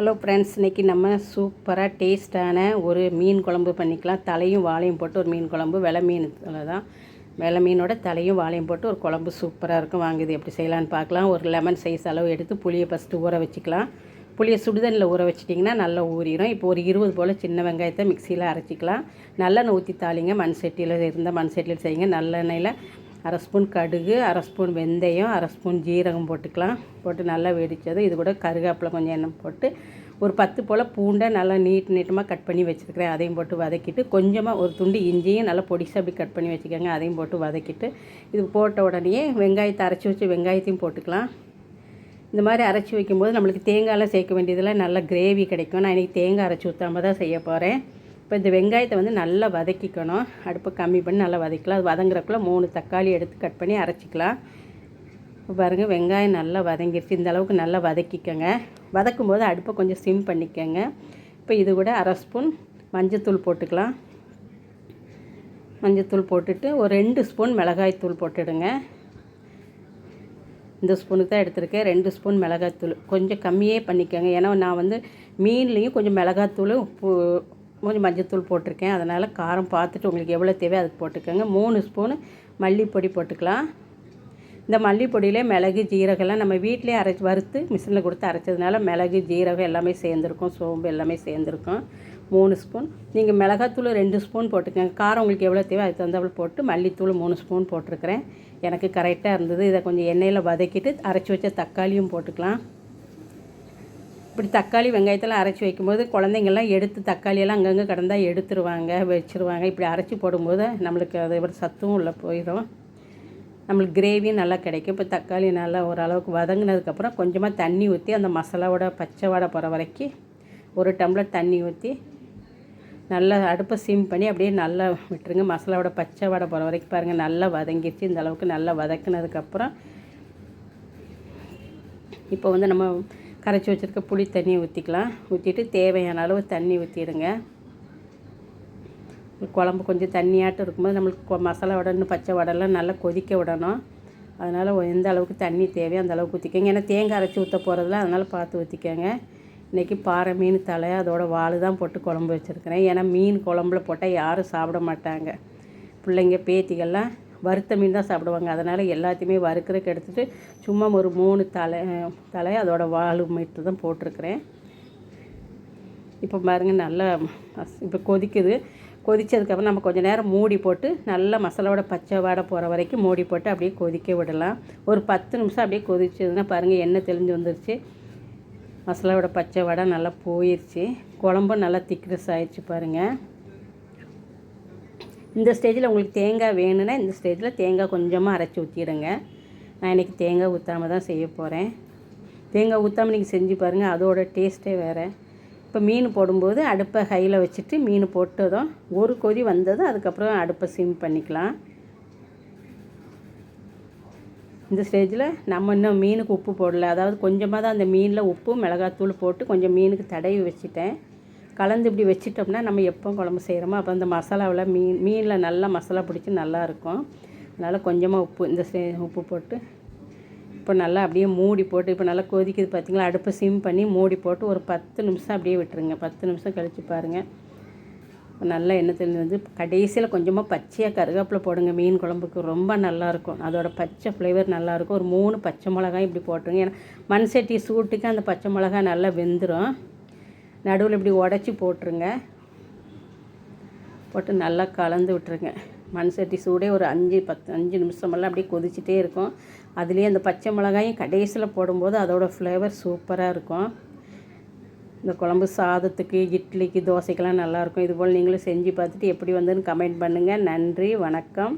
Hello friends இன்றைக்கி நம்ம சூப்பராக டேஸ்டான ஒரு மீன் குழம்பு பண்ணிக்கலாம். தலையும் வாழையும் போட்டு ஒரு மீன் குழம்பு. வெலை மீன் தான் வெலை மீனோட தலையும் வாழையும் போட்டு ஒரு குழம்பு சூப்பராக இருக்கும். வாங்க இது எப்படி செய்யலான்னு பார்க்கலாம். ஒரு லெமன் சைஸ் அளவு எடுத்து புளியை ஃபஸ்ட்டு ஊற வச்சுக்கலாம். புளியை சுடுதண்ணில் ஊற வச்சிட்டிங்கன்னா நல்லா ஊறிடும் இப்போ ஒரு இருபது போல் சின்ன வெங்காயத்தை மிக்சியில் அரைச்சிக்கலாம். நல்லெண்ணெய் ஊற்றி தாளிங்க. மண் சட்டியில் இருந்தால் மண் சட்டியில் செய்யுங்க. நல்லெண்ணெயில் அரை ஸ்பூன் கடுகு அரை ஸ்பூன் வெந்தயம் அரை ஸ்பூன் ஜீரகம் போட்டுக்கலாம். போட்டு நல்லா வெடித்ததும் இது கூட கருகாப்பில் கொஞ்சம் எண்ணெய் போட்டு ஒரு பத்து போல் பூண்டை நல்லா நீட் நீட்டமாக கட் பண்ணி வச்சுருக்கிறேன். அதையும் போட்டு வதக்கிட்டு கொஞ்சமாக ஒரு துண்டு இஞ்சியும் நல்லா பொடிசாக அப்படி கட் பண்ணி வச்சுக்கோங்க. அதையும் போட்டு வதக்கிட்டு இது போட்ட உடனே வெங்காயத்தை அரைச்சி வச்சு வெங்காயத்தையும் போட்டுக்கலாம். இந்த மாதிரி அரைச்சி வைக்கும்போது நம்மளுக்கு தேங்காயெலாம் சேர்க்க வேண்டியதில் நல்ல கிரேவி கிடைக்கும். நான் இன்றைக்கி தேங்காய் அரைச்சி ஊற்றாமல் தான் செய்ய போகிறேன் இப்போ இந்த வெங்காயத்தை வந்து நல்லா வதக்கிக்கணும். அடுப்பை கம்மி பண்ணி நல்லா வதக்கலாம் அது வதங்குறக்குள்ள மூணு தக்காளி எடுத்து கட் பண்ணி அரைச்சிக்கலாம். இப்போ பாருங்கள் வெங்காயம் நல்லா வதங்கிருச்சு. இந்த அளவுக்கு நல்லா வதக்கிக்கோங்க. வதக்கும் போது அடுப்பை கொஞ்சம் சிம் பண்ணிக்கோங்க. இப்போ இது கூட அரை ஸ்பூன் மஞ்சத்தூள் போட்டுக்கலாம். மஞ்சத்தூள் போட்டுட்டு ஒரு ரெண்டு ஸ்பூன் மிளகாய் தூள் போட்டுடுங்க. இந்த ஸ்பூனுக்கு தான் எடுத்திருக்கேன். ரெண்டு ஸ்பூன் மிளகாத்தூள் கொஞ்சம் கம்மியே பண்ணிக்கோங்க. ஏன்னா நான் வந்து மீன்லேயும் கொஞ்சம் மிளகாத்தூள் உப்பு கொஞ்சம் மஞ்சத்தூள் போட்டிருக்கேன். அதனால் காரம் பார்த்துட்டு உங்களுக்கு எவ்வளோ தேவையோ அதுக்கு போட்டுக்கோங்க. மூணு ஸ்பூனு மல்லிப்பொடி போட்டுக்கலாம். இந்த மல்லிப்பொடியிலே மிளகு ஜீரகம்லாம் நம்ம வீட்டிலே அரைச்சி வறுத்து மிஷினில் கொடுத்து அரைச்சதுனால மிளகு ஜீரகம் எல்லாமே சேர்ந்துருக்கும். சோம்பு எல்லாமே சேர்ந்துருக்கும். மூணு ஸ்பூன். நீங்கள் மிளகாத்தூள் ரெண்டு ஸ்பூன் போட்டுக்கோங்க. காரம் உங்களுக்கு எவ்வளோ தேவை அதுக்கு தகுந்தாப்புல போட்டு மல்லித்தூள் மூணு ஸ்பூன் போட்டிருக்கிறேன். எனக்கு கரெக்டாக இருந்தது. இதை கொஞ்சம் எண்ணெயில் வதக்கிட்டு அரைச்சி வச்ச தக்காளியும் போட்டுக்கலாம். இப்படி தக்காளி வெங்காயத்தெல்லாம் அரைச்சி வைக்கும்போது குழந்தைங்கள்லாம் எடுத்து தக்காளியெல்லாம் அங்கங்கே கிடந்தால் எடுத்துருவாங்க வச்சுருவாங்க. இப்படி அரைச்சி போடும்போது நம்மளுக்கு அது ஒரு சத்தும் உள்ள போயிடும். நம்மளுக்கு கிரேவியும் நல்லா கிடைக்கும். இப்போ தக்காளி நல்லா ஓரளவுக்கு வதங்கினதுக்கப்புறம் கொஞ்சமாக தண்ணி ஊற்றி அந்த மசாலாவோட பச்சை வடை போகிற வரைக்கும் ஒரு டம்ளர் தண்ணி ஊற்றி நல்லா அடுப்பை சிம் பண்ணி அப்படியே நல்லா விட்டுருங்க. மசாலாவோட பச்சை வடை போகிற வரைக்கும் பாருங்கள் நல்லா வதங்கிடுச்சு இந்த அளவுக்கு நல்லா வதக்கினதுக்கப்புறம் இப்போ வந்து நம்ம கரைச்சி வச்சுருக்க புளி தண்ணியை ஊற்றிக்கலாம் ஊற்றிட்டு தேவையான அளவு தண்ணி ஊற்றிடுங்க குழம்பு கொஞ்சம் தண்ணியாட்டம் இருக்கும்போது நம்மளுக்கு மசாலா வடை இன்னும் பச்சை வடைலாம் நல்லா கொதிக்க விடணும். அதனால் எந்த அளவுக்கு தண்ணி தேவையோ அந்த அளவுக்கு ஊற்றிக்கோங்க ஏன்னா தேங்காய் அரைச்சி ஊற்ற போகிறதுல அதனால் பார்த்து ஊற்றிக்கோங்க இன்றைக்கி பாறை மீன் தலை அதோட வால் தான் போட்டு குழம்பு வச்சுருக்கிறேன். ஏன்னா மீன் குழம்புல போட்டால் யாரும் சாப்பிட மாட்டாங்க. பிள்ளைங்க பேத்திகள்லாம் வறுத்த மீன் தான் சாப்பிடுவாங்க. அதனால் எல்லாத்தையுமே வறுக்கிறதுக்கு எடுத்துகிட்டு சும்மா ஒரு மூணு தலை தலை அதோட வால் மீட்டு தான் போட்டிருக்கிறேன். இப்போ பாருங்கள் நல்லா இப்போ கொதிக்குது. கொதித்ததுக்கப்புறம் நம்ம கொஞ்சம் நேரம் மூடி போட்டு நல்லா மசாலாவோட பச்சை வாடை போகிற வரைக்கும் மூடி போட்டு அப்படியே கொதிக்க விடலாம். ஒரு பத்து நிமிஷம் அப்படியே கொதிச்சதுன்னா பாருங்கள் எண்ணெய் தெளிஞ்சு வந்துருச்சு. மசாலாவோட பச்சை வடை நல்லா போயிடுச்சு குழம்பும் நல்லா திக்னஸ் ஆயிடுச்சு பாருங்கள் இந்த ஸ்டேஜில் உங்களுக்கு தேங்காய் வேணும்னா இந்த ஸ்டேஜில் தேங்காய் கொஞ்சமாக அரைச்சி ஊற்றிடுங்க நான் இன்றைக்கி தேங்காய் ஊற்றாமல் தான் செய்ய போகிறேன் தேங்காய் ஊற்றாமல் நீங்கள் செஞ்சு பாருங்கள் அதோட டேஸ்ட்டே வேறு. இப்போ மீன் போடும்போது அடுப்பை ஹையில் வச்சுட்டு மீன் போட்டதும் ஒரு கொதி வந்ததும் அதுக்கப்புறம் அடுப்பை சிம் பண்ணிக்கலாம். இந்த ஸ்டேஜில் நம்ம இன்னும் மீனுக்கு உப்பு போடல. அதாவது கொஞ்சமாக தான் அந்த மீனில் உப்பு மிளகாத்தூள் போட்டு கொஞ்சம் மீனுக்கு தடவி வச்சுட்டேன். கலந்து இப்படி வச்சிட்டோம்னா நம்ம எப்போ குழம்பு செய்கிறோமோ அப்போ அந்த மசாலாவில் மீன் மீனில் நல்லா மசாலா பிடிச்சி நல்லாயிருக்கும். அதனால் கொஞ்சமாக உப்பு இந்த உப்பு போட்டு இப்போ நல்லா அப்படியே மூடி போட்டு இப்போ நல்லா கொதிக்குது பார்த்திங்களா? அடுப்பை சிம் பண்ணி மூடி போட்டு ஒரு பத்து நிமிஷம் அப்படியே விட்டுருங்க. பத்து நிமிஷம் கழித்து பாருங்கள் நல்லா எண்ணெய் வந்து கடைசியில் கொஞ்சமாக பச்சையாக கருவேப்பிலை போடுங்க. மீன் குழம்புக்கு ரொம்ப நல்லாயிருக்கும். அதோட பச்சை ஃப்ளேவர் நல்லாயிருக்கும். ஒரு மூணு பச்சை மிளகாய் இப்படி போட்டுருங்க. ஏன்னா மண் சட்டி சூட்டுக்கு அந்த பச்சை மிளகாய் நல்லா வெந்துடும் நடுவில் இப்படி உடச்சி போட்டுருங்க. போட்டு நல்லா கலந்து விட்டுருங்க. மண் சட்டி சூடே ஒரு அஞ்சு பத்து அஞ்சு நிமிஷமெல்லாம் அப்படியே கொதிச்சிட்டே இருக்கும். அதுலேயே அந்த பச்சை மிளகாயும் கடைசியில் போடும்போது அதோடய ஃப்ளேவர் சூப்பராக இருக்கும். இந்த குழம்பு சாதத்துக்கு இட்லிக்கு தோசைக்கெல்லாம் நல்லாயிருக்கும் இதுபோல் நீங்களும் செஞ்சு பார்த்துட்டு எப்படி வந்ததுன்னு கமெண்ட் பண்ணுங்கள் நன்றி வணக்கம்.